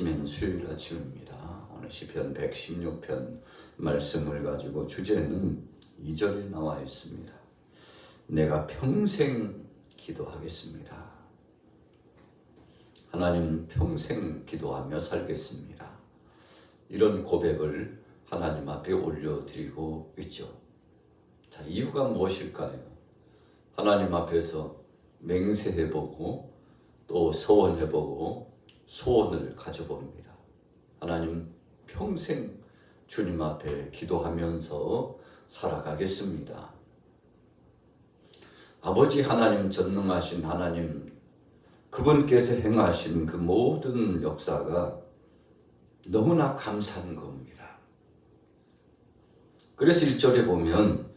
아침에는 수요일 아침입니다. 오늘 시편 116편 말씀을 가지고 주제는 2절에 나와 있습니다. 내가 평생 기도하겠습니다. 하나님 평생 기도하며 살겠습니다. 이런 고백을 하나님 앞에 올려드리고 있죠. 자, 이유가 무엇일까요? 하나님 앞에서 맹세해보고 또 서원해보고 소원을 가져봅니다. 하나님 평생 주님 앞에 기도하면서 살아가겠습니다. 아버지 하나님 전능하신 하나님 그분께서 행하신 그 모든 역사가 너무나 감사한 겁니다. 그래서 1절에 보면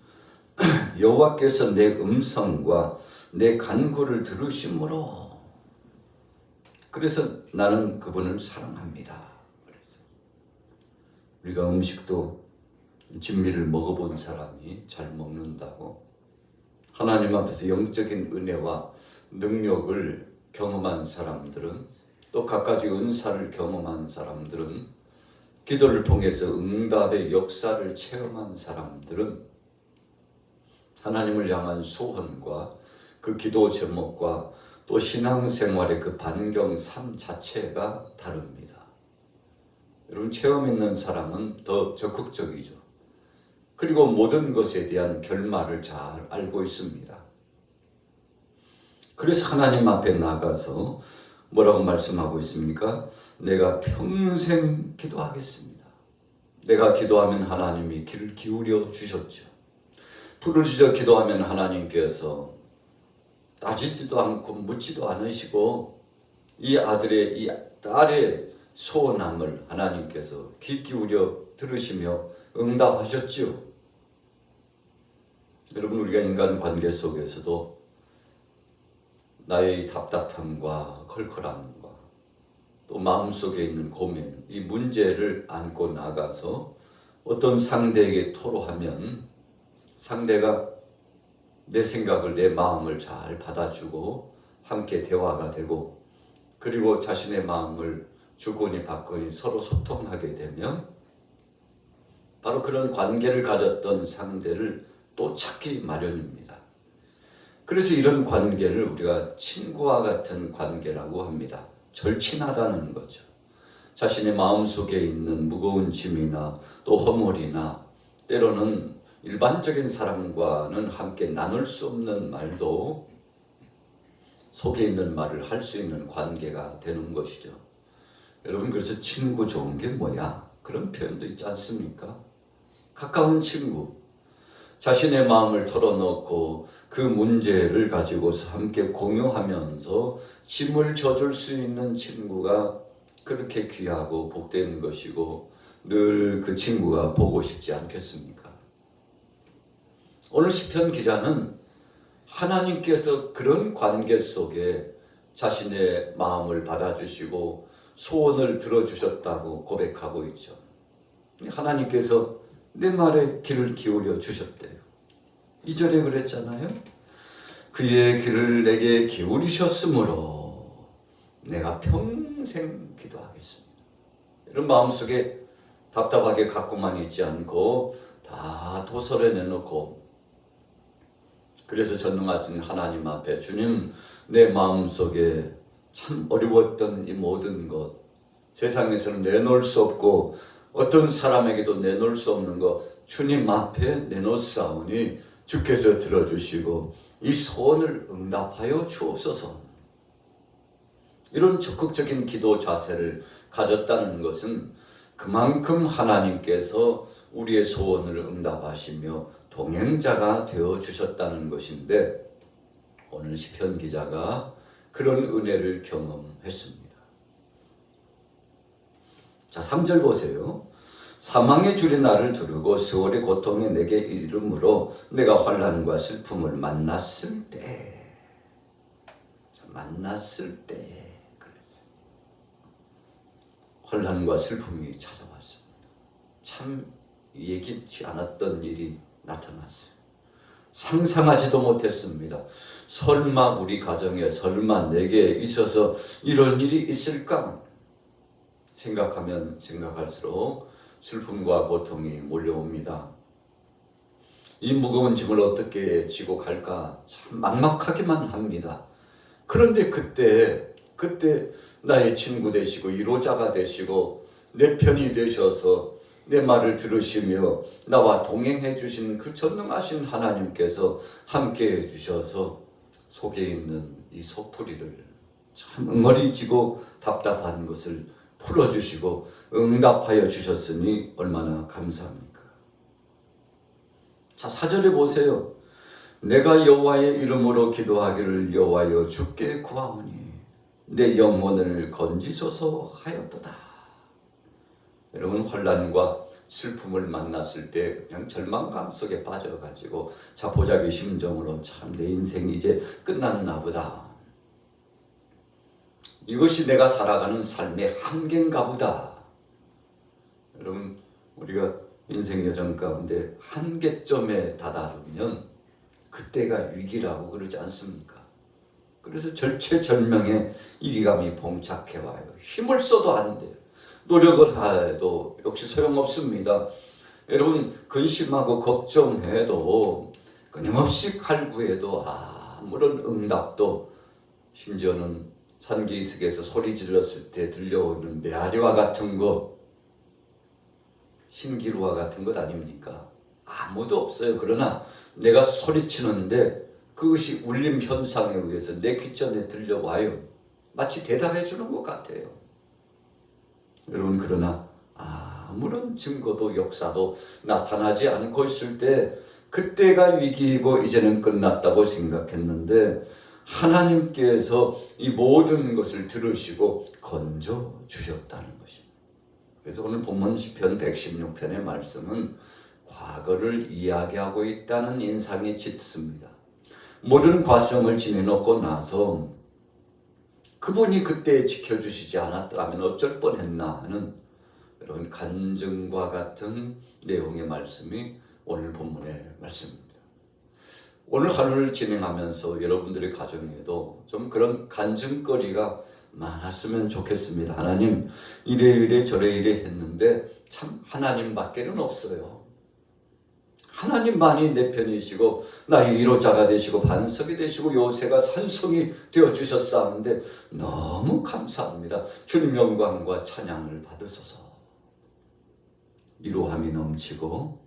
여호와께서 내 음성과 내 간구를 들으심으로 그래서 나는 그분을 사랑합니다. 그래서 우리가 음식도 진미를 먹어본 사람이 잘 먹는다고 하나님 앞에서 영적인 은혜와 능력을 경험한 사람들은 또 갖가지 은사를 경험한 사람들은 기도를 통해서 응답의 역사를 체험한 사람들은 하나님을 향한 소원과 그 기도 제목과 또 신앙생활의 그 반경 삶 자체가 다릅니다. 여러분 체험 있는 사람은 더 적극적이죠. 그리고 모든 것에 대한 결말을 잘 알고 있습니다. 그래서 하나님 앞에 나가서 뭐라고 말씀하고 있습니까? 내가 평생 기도하겠습니다. 내가 기도하면 하나님이 귀를 기울여 주셨죠. 부르짖어 기도하면 하나님께서 따지지도 않고 묻지도 않으시고 이 아들의 이 딸의 소원함을 하나님께서 귀 기울여 들으시며 응답하셨지요. 여러분 우리가 인간 관계 속에서도 나의 답답함과 컬컬함과 또 마음속에 있는 고민, 이 문제를 안고 나가서 어떤 상대에게 토로하면 상대가 내 생각을, 내 마음을 잘 받아주고 함께 대화가 되고 그리고 자신의 마음을 주거니 받거니 서로 소통하게 되면 바로 그런 관계를 가졌던 상대를 또 찾기 마련입니다. 그래서 이런 관계를 우리가 친구와 같은 관계라고 합니다. 절친하다는 거죠. 자신의 마음속에 있는 무거운 짐이나 또 허물이나 때로는 일반적인 사람과는 함께 나눌 수 없는 말도 속에 있는 말을 할 수 있는 관계가 되는 것이죠. 여러분 그래서 친구 좋은 게 뭐야? 그런 표현도 있지 않습니까? 가까운 친구. 자신의 마음을 털어놓고 그 문제를 가지고서 함께 공유하면서 짐을 져줄 수 있는 친구가 그렇게 귀하고 복된 것이고 늘 그 친구가 보고 싶지 않겠습니까? 오늘 시편 기자는 하나님께서 그런 관계 속에 자신의 마음을 받아주시고 소원을 들어주셨다고 고백하고 있죠. 하나님께서 내 말에 귀를 기울여 주셨대요. 이절에 그랬잖아요. 그의 귀를 내게 기울이셨으므로 내가 평생 기도하겠습니다. 이런 마음속에 답답하게 갖고만 있지 않고 다 도설해 내놓고 그래서 전능하신 하나님 앞에 주님 내 마음속에 참 어려웠던 이 모든 것 세상에서는 내놓을 수 없고 어떤 사람에게도 내놓을 수 없는 것 주님 앞에 내놓사오니 주께서 들어주시고 이 소원을 응답하여 주옵소서. 이런 적극적인 기도 자세를 가졌다는 것은 그만큼 하나님께서 우리의 소원을 응답하시며 동행자가 되어 주셨다는 것인데 오늘 시편 기자가 그런 은혜를 경험했습니다. 자, 3절 보세요. 사망의 줄이 나를 두르고 세월의 고통이 내게 이름으로 내가 환란과 슬픔을 만났을 때 자, 만났을 때. 환란과 슬픔이 찾아왔습니다. 참 예기치 않았던 일이 나타났어요. 상상하지도 못했습니다. 설마 우리 가정에 설마 내게 있어서 이런 일이 있을까? 생각하면 생각할수록 슬픔과 고통이 몰려옵니다. 이 무거운 짐을 어떻게 지고 갈까 참 막막하기만 합니다. 그런데 그때 그때 나의 친구 되시고 이로자가 되시고 내 편이 되셔서 내 말을 들으시며 나와 동행해 주신 그 전능하신 하나님께서 함께 해 주셔서 속에 있는 이 소풀이를 참 응어리지고 답답한 것을 풀어주시고 응답하여 주셨으니 얼마나 감사합니까? 자 사절에 보세요. 내가 여호와의 이름으로 기도하기를 여호와여 주께 구하오니 내 영혼을 건지소서 하였도다. 여러분 환란과 슬픔을 만났을 때 그냥 절망감 속에 빠져가지고 자포자기 심정으로 참 내 인생이 이제 끝났나 보다. 이것이 내가 살아가는 삶의 한계인가 보다. 여러분 우리가 인생 여정 가운데 한계점에 다다르면 그때가 위기라고 그러지 않습니까? 그래서 절체절명의 위기감이 봉착해 와요. 힘을 써도 안 돼요. 노력을 해도 역시 소용없습니다. 여러분 근심하고 걱정해도 끊임없이 갈구해도 아무런 응답도 심지어는 산기슭에서 소리 질렀을 때 들려오는 메아리와 같은 것 신기루와 같은 것 아닙니까? 아무도 없어요. 그러나 내가 소리치는데 그것이 울림 현상에 의해서 내 귀전에 들려와요. 마치 대답해 주는 것 같아요. 여러분 그러나 아무런 증거도 역사도 나타나지 않고 있을 때 그때가 위기이고 이제는 끝났다고 생각했는데 하나님께서 이 모든 것을 들으시고 건져 주셨다는 것입니다. 그래서 오늘 본문 시편 116편의 말씀은 과거를 이야기하고 있다는 인상이 짙습니다. 모든 과정을 지내놓고 나서 그분이 그때 지켜주시지 않았더라면 어쩔 뻔했나 하는 여러분 간증과 같은 내용의 말씀이 오늘 본문의 말씀입니다. 오늘 하루를 진행하면서 여러분들의 가정에도 좀 그런 간증거리가 많았으면 좋겠습니다. 하나님 이래 이래 저래 이래 했는데 참 하나님밖에는 없어요. 하나님만이 내 편이시고 나의 위로자가 되시고 반석이 되시고 요새가 산성이 되어 주셨사는데 너무 감사합니다. 주님 영광과 찬양을 받으소서. 위로함이 넘치고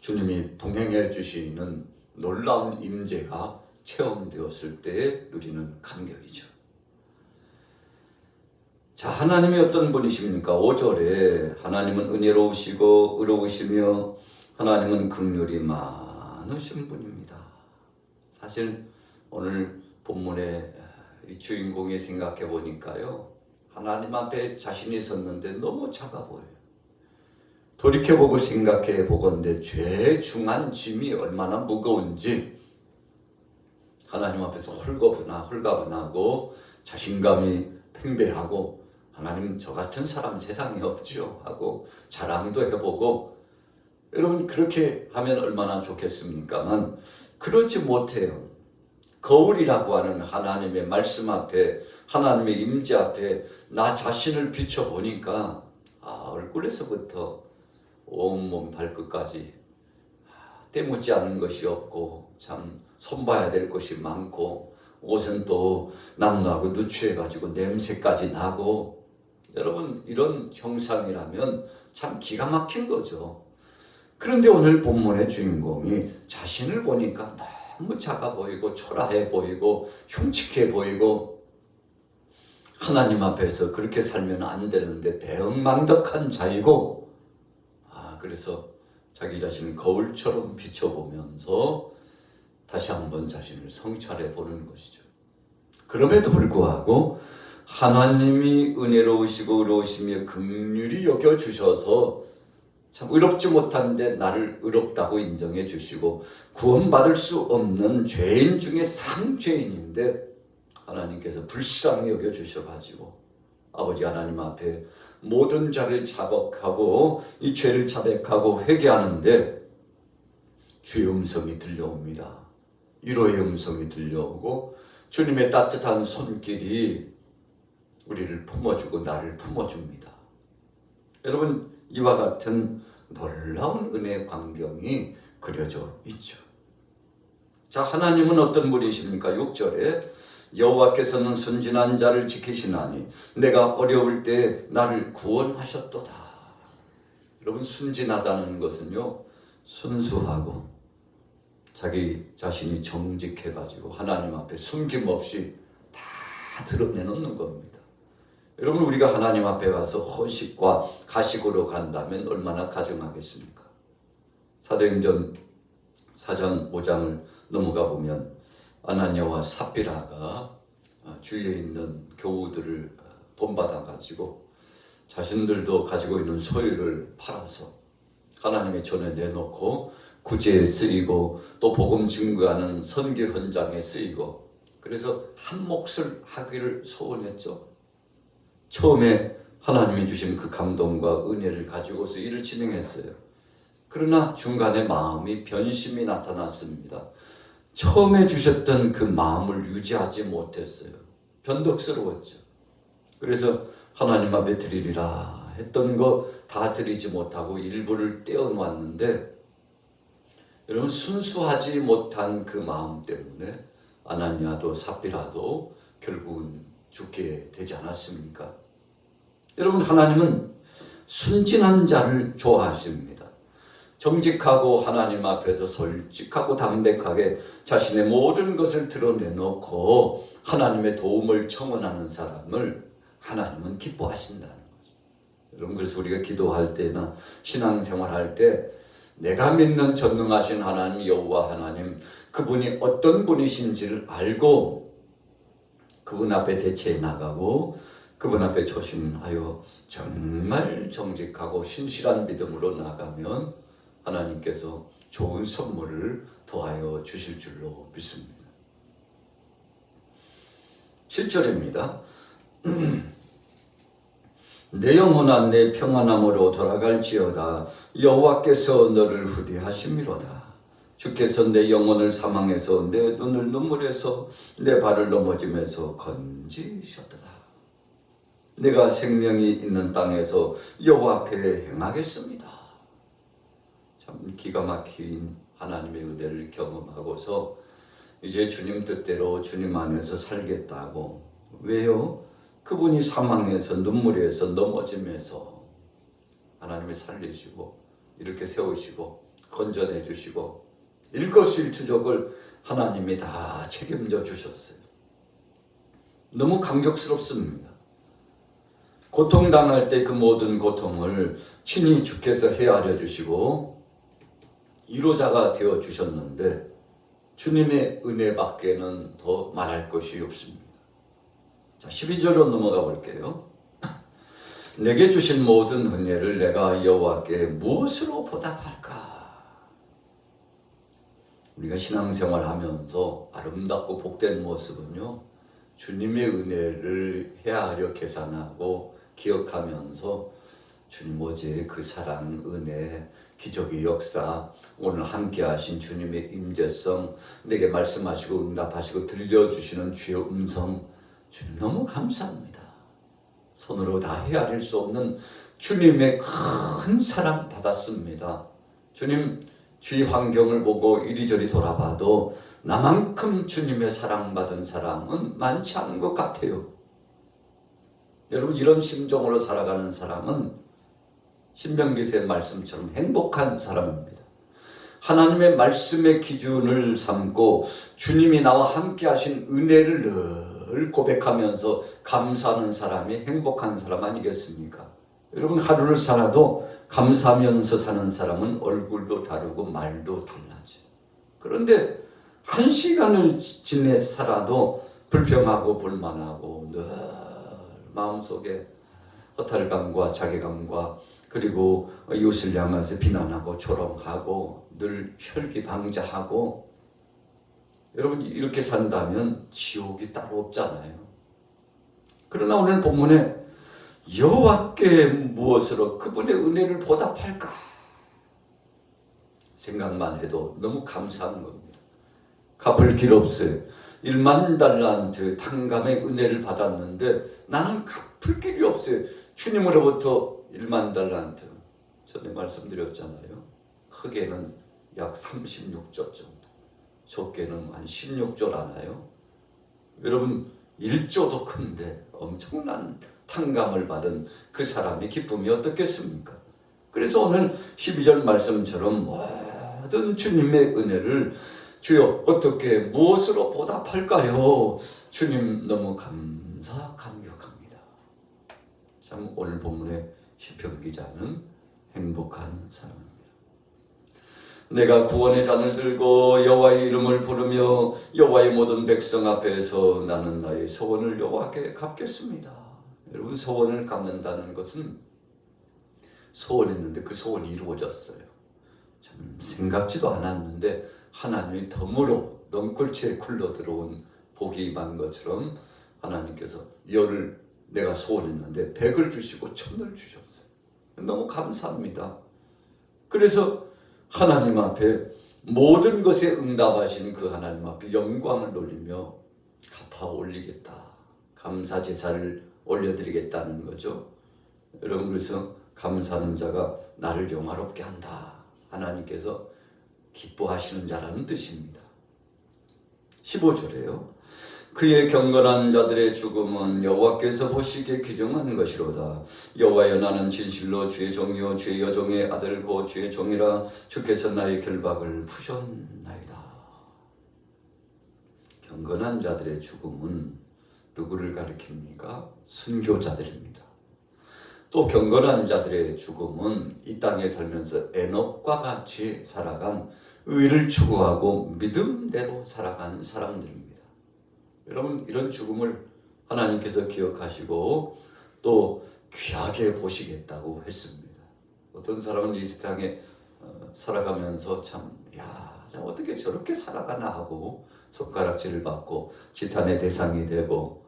주님이 동행해 주시는 놀라운 임재가 체험되었을 때에 누리는 감격이죠. 자, 하나님이 어떤 분이십니까? 5절에 하나님은 은혜로우시고 의로우시며 하나님은 긍휼이 많으신 분입니다. 사실 오늘 본문의 이 주인공이 생각해 보니까요. 하나님 앞에 자신이 섰는데 너무 작아 보여요. 돌이켜보고 생각해 보건대 죄 중한 짐이 얼마나 무거운지 하나님 앞에서 홀가분하, 홀가분하고 자신감이 팽배하고 하나님 저 같은 사람 세상에 없죠 하고 자랑도 해보고 여러분 그렇게 하면 얼마나 좋겠습니까만 그렇지 못해요. 거울이라고 하는 하나님의 말씀 앞에 하나님의 임재 앞에 나 자신을 비춰보니까 아, 얼굴에서부터 온몸 발끝까지 때묻지 않은 것이 없고 참 손봐야 될 것이 많고 옷은 또 남나고 누추해가지고 냄새까지 나고 여러분 이런 형상이라면 참 기가 막힌 거죠. 그런데 오늘 본문의 주인공이 자신을 보니까 너무 작아 보이고 초라해 보이고 흉측해 보이고 하나님 앞에서 그렇게 살면 안 되는데 배은망덕한 자이고 아 그래서 자기 자신을 거울처럼 비춰보면서 다시 한번 자신을 성찰해 보는 것이죠. 그럼에도 불구하고 하나님이 은혜로우시고 의로우시며 긍휼히 여겨 주셔서 참 의롭지 못한데 나를 의롭다고 인정해 주시고 구원받을 수 없는 죄인 중에 상죄인인데 하나님께서 불쌍히 여겨 주셔가지고 아버지 하나님 앞에 모든 자를 자복하고 이 죄를 자백하고 회개하는데 주의 음성이 들려옵니다. 위로의 음성이 들려오고 주님의 따뜻한 손길이 우리를 품어주고 나를 품어줍니다. 여러분 이와 같은 놀라운 은혜의 광경이 그려져 있죠. 자 하나님은 어떤 분이십니까? 6절에 여호와께서는 순진한 자를 지키시나니 내가 어려울 때 나를 구원하셨도다. 여러분 순진하다는 것은요 순수하고 자기 자신이 정직해 가지고 하나님 앞에 숨김없이 다 드러내놓는 겁니다. 여러분 우리가 하나님 앞에 가서 허식과 가식으로 간다면 얼마나 가증하겠습니까? 사도행전 4장 5장을 넘어가 보면 아나니아와 삽비라가 주위에 있는 교우들을 본받아 가지고 자신들도 가지고 있는 소유를 팔아서 하나님의 전에 내놓고 구제에 쓰이고 또 복음 증거하는 선교 현장에 쓰이고 그래서 한 몫을 하기를 소원했죠. 처음에 하나님이 주신 그 감동과 은혜를 가지고서 일을 진행했어요. 그러나 중간에 마음이 변심이 나타났습니다. 처음에 주셨던 그 마음을 유지하지 못했어요. 변덕스러웠죠. 그래서 하나님 앞에 드리리라 했던 거 다 드리지 못하고 일부를 떼어놨는데 여러분 순수하지 못한 그 마음 때문에 아나니아도 삽비라도 결국은 죽게 되지 않았습니까? 여러분 하나님은 순진한 자를 좋아하십니다. 정직하고 하나님 앞에서 솔직하고 담백하게 자신의 모든 것을 드러내놓고 하나님의 도움을 청원하는 사람을 하나님은 기뻐하신다는 거죠. 여러분 그래서 우리가 기도할 때나 신앙생활 할 때 내가 믿는 전능하신 하나님 여호와 하나님 그분이 어떤 분이신지를 알고 그분 앞에 대체해 나가고 그분 앞에 초심하여 정말 정직하고 신실한 믿음으로 나가면 하나님께서 좋은 선물을 더하여 주실 줄로 믿습니다. 7절입니다. 내 영혼아 내 평안함으로 돌아갈지어다 여호와께서 너를 후대하심이로다 주께서 내 영혼을 사망해서 내 눈을 눈물에서 내 발을 넘어짐에서 건지셨도다 내가 생명이 있는 땅에서 여호와 앞에 행하겠습니다. 참 기가 막힌 하나님의 은혜를 경험하고서 이제 주님 뜻대로 주님 안에서 살겠다고. 왜요? 그분이 사망에서 눈물에서 넘어지면서 하나님이 살리시고 이렇게 세우시고 건져내 주시고 일거수일투족을 하나님이 다 책임져 주셨어요. 너무 감격스럽습니다. 고통당할 때 그 모든 고통을 친히 주께서 헤아려 주시고 이로자가 되어 주셨는데 주님의 은혜 밖에는 더 말할 것이 없습니다. 자, 12절로 넘어가 볼게요. 내게 주신 모든 은혜를 내가 여호와께 무엇으로 보답할까? 우리가 신앙생활 하면서 아름답고 복된 모습은요. 주님의 은혜를 헤아려 계산하고 기억하면서 주님 어제 그 사랑, 은혜, 기적의 역사, 오늘 함께 하신 주님의 임재성, 내게 말씀하시고 응답하시고 들려주시는 주의 음성, 주님 너무 감사합니다. 손으로 다 헤아릴 수 없는 주님의 큰 사랑 받았습니다. 주님 주위 환경을 보고 이리저리 돌아봐도 나만큼 주님의 사랑받은 사람은 많지 않은 것 같아요. 여러분 이런 심정으로 살아가는 사람은 신명기서의 말씀처럼 행복한 사람입니다. 하나님의 말씀의 기준을 삼고 주님이 나와 함께 하신 은혜를 늘 고백하면서 감사하는 사람이 행복한 사람 아니겠습니까? 여러분 하루를 살아도 감사하면서 사는 사람은 얼굴도 다르고 말도 달라져. 그런데 한 시간을 지내 살아도 불평하고 불만하고 늘 마음속에 허탈감과 자괴감과 그리고 이웃을 향해서 비난하고 조롱하고 늘 혈기방자하고 여러분 이렇게 산다면 지옥이 따로 없잖아요. 그러나 오늘 본문에 여호와께 무엇으로 그분의 은혜를 보답할까 생각만 해도 너무 감사한 겁니다. 갚을 길 없어요. 1만 달란트 탕감의 은혜를 받았는데 나는 갚을 길이 없어요. 주님으로부터 1만 달란트 전에 말씀드렸잖아요. 크게는 약 36조 정도, 적게는 한 16조라나요. 여러분 1조도 큰데 엄청난 탕감을 받은 그 사람의 기쁨이 어떻겠습니까? 그래서 오늘 12절 말씀처럼 모든 주님의 은혜를 주여 어떻게 무엇으로 보답할까요? 주님 너무 감사 감격합니다. 참 오늘 본문의 시편 기자는 행복한 사람입니다. 내가 구원의 잔을 들고 여호와의 이름을 부르며 여호와의 모든 백성 앞에서 나는 나의 소원을 여호와께 갚겠습니다. 여러분 소원을 갚는다는 것은 소원했는데 그 소원이 이루어졌어요. 참 생각지도 않았는데 하나님이 덤으로 넝굴채 굴러 들어온 복이 임한 것처럼 하나님께서 열을 내가 소원했는데 백을 주시고 천을 주셨어요. 너무 감사합니다. 그래서 하나님 앞에 모든 것에 응답하신 그 하나님 앞에 영광을 돌리며 갚아 올리겠다. 감사 제사를 올려드리겠다는 거죠. 여러분 그래서 감사하는 자가 나를 영화롭게 한다. 하나님께서 기뻐하시는 자라는 뜻입니다. 15절에요. 그의 경건한 자들의 죽음은 여호와께서 보시기에 귀중한 것이로다. 여호와여 나는 진실로 주의 종이요 주의 여종의 아들 고 주의 종이라 주께서 나의 결박을 푸셨나이다. 경건한 자들의 죽음은 누구를 가리킵니까? 순교자들입니다. 또 경건한 자들의 죽음은 이 땅에 살면서 에녹과 같이 살아간 의를 추구하고 믿음대로 살아간 사람들입니다. 여러분 이런 죽음을 하나님께서 기억하시고 또 귀하게 보시겠다고 했습니다. 어떤 사람은 이 세상에 어, 살아가면서 참, 야, 참 어떻게 저렇게 살아가나 하고 손가락질을 받고 지탄의 대상이 되고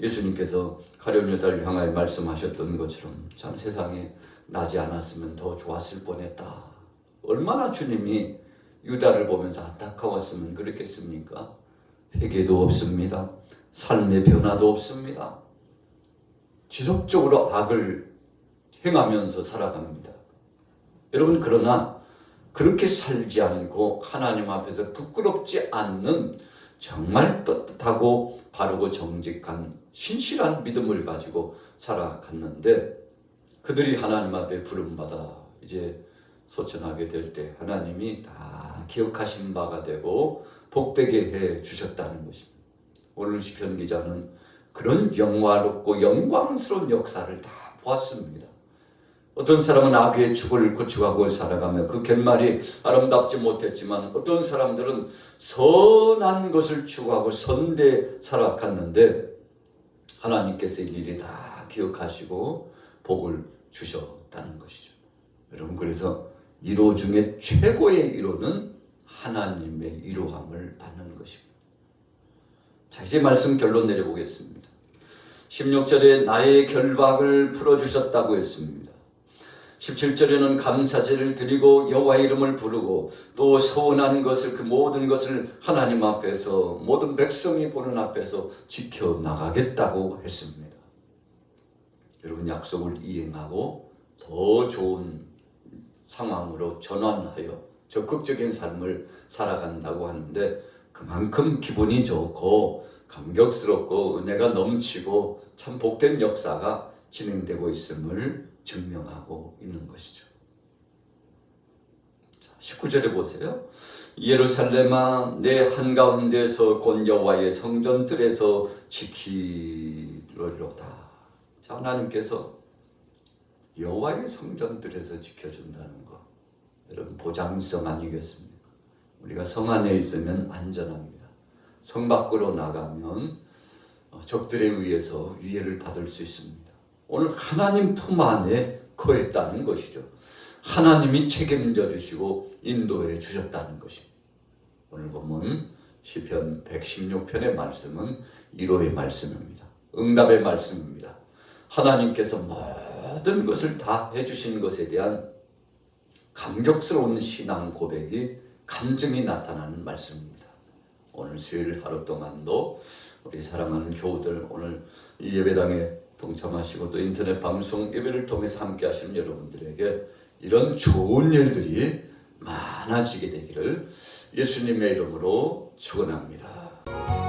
예수님께서 유다를 향하여 말씀하셨던 것처럼 참 세상에 나지 않았으면 더 좋았을 뻔했다. 얼마나 주님이 유다를 보면서 안타까웠으면 그랬겠습니까? 회개도 없습니다. 삶의 변화도 없습니다. 지속적으로 악을 행하면서 살아갑니다. 여러분 그러나 그렇게 살지 않고 하나님 앞에서 부끄럽지 않는 정말 떳떳하고 바르고 정직한 신실한 믿음을 가지고 살아갔는데 그들이 하나님 앞에 부름받아 이제 소천하게 될 때 하나님이 다 기억하신 바가 되고 복되게 해 주셨다는 것입니다. 오늘 시편 기자는 그런 영화롭고 영광스러운 역사를 다 보았습니다. 어떤 사람은 악의 축을 구축하고 살아가며 그 결말이 아름답지 못했지만 어떤 사람들은 선한 것을 추구하고 선대 살아갔는데 하나님께서 일일이 다 기억하시고 복을 주셨다는 것이죠. 여러분 그래서 이로 중에 최고의 이로는 하나님의 이로함을 받는 것입니다. 자 이제 말씀 결론 내려보겠습니다. 16절에 나의 결박을 풀어주셨다고 했습니다. 17절에는 감사제를 드리고 여호와 이름을 부르고 또 서운한 것을 그 모든 것을 하나님 앞에서 모든 백성이 보는 앞에서 지켜 나가겠다고 했습니다. 여러분 약속을 이행하고 더 좋은 상황으로 전환하여 적극적인 삶을 살아간다고 하는데 그만큼 기분이 좋고 감격스럽고 은혜가 넘치고 참 복된 역사가 진행되고 있음을 증명하고 있는 것이죠. 자, 19절에 보세요. 예루살렘아 내 한가운데서 곧 여호와의 성전들에서 지키리로다. 자, 하나님께서 여호와의 성전들에서 지켜준다는 거. 여러분 보장성 아니겠습니까? 우리가 성 안에 있으면 안전합니다. 성 밖으로 나가면 어, 적들에 의해서 위해를 받을 수 있습니다. 오늘 하나님 품 안에 거했다는 것이죠. 하나님이 책임져 주시고 인도해 주셨다는 것입니다. 오늘 보면 시편 116편의 말씀은 이로의 말씀입니다. 응답의 말씀입니다. 하나님께서 모든 것을 다 해주신 것에 대한 감격스러운 신앙 고백이 감정이 나타나는 말씀입니다. 오늘 수요일 하루 동안도 우리 사랑하는 교우들 오늘 이 예배당에 동참하시고 또 인터넷 방송 예배를 통해서 함께 하시는 여러분들에게 이런 좋은 일들이 많아지게 되기를 예수님의 이름으로 축원합니다.